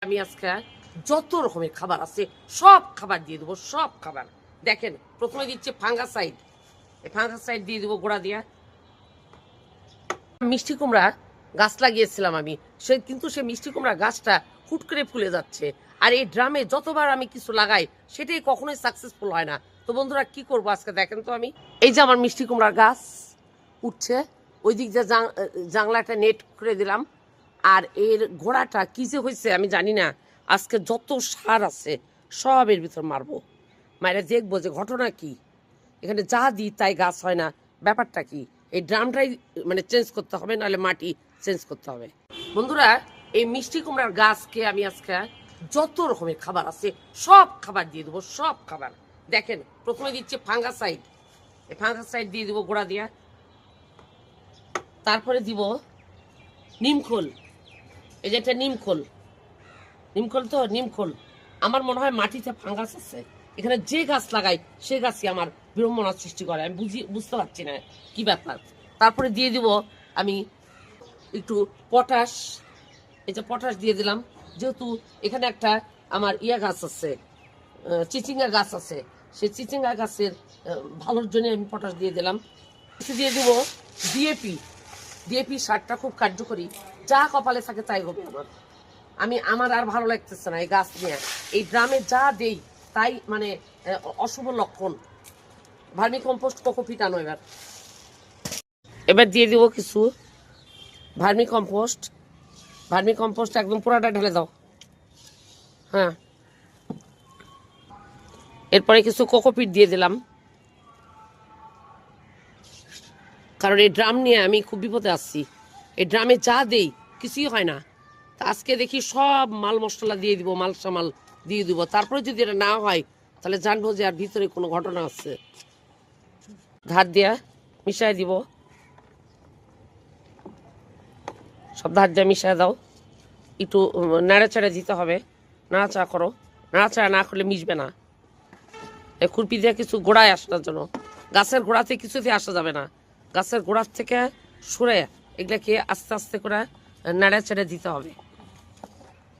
আমি আজকে যত রকমের খাবার আছে, সব খাবার দিয়ে দেবো, সব খাবার। দেখেন, প্রথমে দিচ্ছে ফাঙ্গাসাইড। এই ফাঙ্গাসাইড দিয়ে দেবো গোড়া দিয়া। মিষ্টি কুমড়া গাছ লাগিয়েছিলাম আমি। সে কিন্তু সে মিষ্টি কুমড়া গাছটা হুট করে ফুলে যাচ্ছে। আর এই ড্রামে যতবার আমি কিছু লাগাই, সেটাই কখনোই সাকসেসফুল হয় না। তো বন্ধুরা, কি করব আজকে দেখেন তো আমি? এই যে আমার মিষ্টি কুমড়ার গাছ উঠছে ওই দিক দিয়ে জাং- জাংলা একটা নেট করে দিলাম। আর এর ঘোড়াটা কি যে হয়েছে আমি জানি না। আজকে যত সার আছে, সব এর ভিতর মারবো। মায়েরা দেখব যে ঘটনা কি। এখানে যা দিই তাই গাছ হয় না। ব্যাপারটা কি? এই ড্রামটাই মানে চেঞ্জ করতে হবে, নাহলে মাটি চেঞ্জ করতে হবে। বন্ধুরা, এই মিষ্টি কুমড়ার গাছকে আমি আজকে যত রকমের খাবার আছে, সব খাবার দিয়ে দেবো, সব খাবার। দেখেন, প্রথমে দিচ্ছে ফাঙ্গাসাইড। এই ফাঙ্গাসাইড দিয়ে দেবো গোড়া দিয়া। তারপরে দিব নিমখোল। এই যে এটা নিমখোল নিমখোল তো? নিমখোল আমার মনে হয় মাটিতে ফাঙ্গাস আছে। এখানে যে গাছ লাগাই, সে গাছই আমার বিড়ম্বনার সৃষ্টি করে। আমি বুঝি, বুঝতে পারছি না কি ব্যাপার। তারপরে দিয়ে দিব আমি একটু পটাশ। এই যে পটাশ দিয়ে দিলাম। যেহেতু এখানে একটা আমার ইয়া গাছ আছে চিচিঙ্গা গাছ আছে। সেই চিচিঙ্গা গাছের ভালোর জন্য আমি পটাশ দিয়ে দিলাম। দিয়ে দিব ডিএপি ডিএপি সারটা খুব কার্যকরী। যা কপালে থাকে তাই হবে আমার আমি, আমার আর ভালো লাগতেছে না এই গাছ নিয়ে। এই ড্রামে যা দেই, তাই মানে অশুভ লক্ষণ। ভার্মি কম্পোস্ট কোকো পিটানো এবার। এবার দিয়ে দিব কিছু। Vermi compost. ভার্মি কম্পোস্ট একদম পুরাটা ঢেলে দাও। হ্যাঁ। এরপরে কিছু কোকোপিট দিয়ে দিলাম। কারণ এই ড্রাম নিয়ে আমি খুব বিপদে আসছি এই ড্রামে যা দেই, কিছুই হয় না। তা আজকে দেখি সব মাল মশলা দিয়ে দিব, মাল সামাল দিয়ে দিব। তারপরে যদি এটা না হয়, তাহলে জানব যে আর ভিতরে কোনো ঘটনা আছে। ধার দিয়া মিশাই দিব। সব ধার দিয়ে মিশাই দাও। একটু নাড়াচাড়া দিতে হবে। নাড়াচাড়া করো। নাড়াচাড়া না করলে মিশবে না। খুরপি দিয়ে কিছু গোড়ায় আসার জন্য। গাছের গোড়াতে কিছুতে আসা যাবে না। গাছের গোড়ার থেকে সরে এগুলাকে আস্তে আস্তে করে নাড়া চেড়ে দিতে হবে।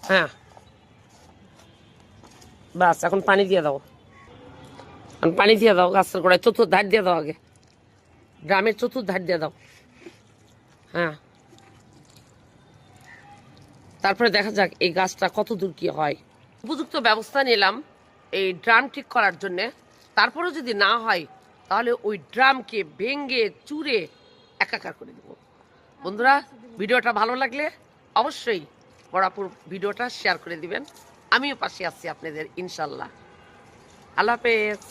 হ্যাঁ। বাস, এখন পানি দিয়ে দাও। এখন পানি দিয়ে দাও গাছের গোড়ায় চতুর্থ ধার দিয়ে দাও আগে। গ্রামের চতুর্থ ধার দিয়ে দাও। হ্যাঁ। তারপরে দেখা যাক এই গাছটা কত দূর কি হয়। উপযুক্ত ব্যবস্থা নিলাম এই ড্রাম ঠিক করার জন্যে। তারপরেও যদি না হয় তাহলে ওই ড্রামকে ভেঙে, চুরে একাকার করে দেবো। বন্ধুরা, ভিডিওটা ভালো লাগলে অবশ্যই বড়াপুর ভিডিওটা শেয়ার করে দিবেন। আমিও পাশে আছি আপনাদের, ইনশাল্লাহ। আল্লাহ হাফেজ।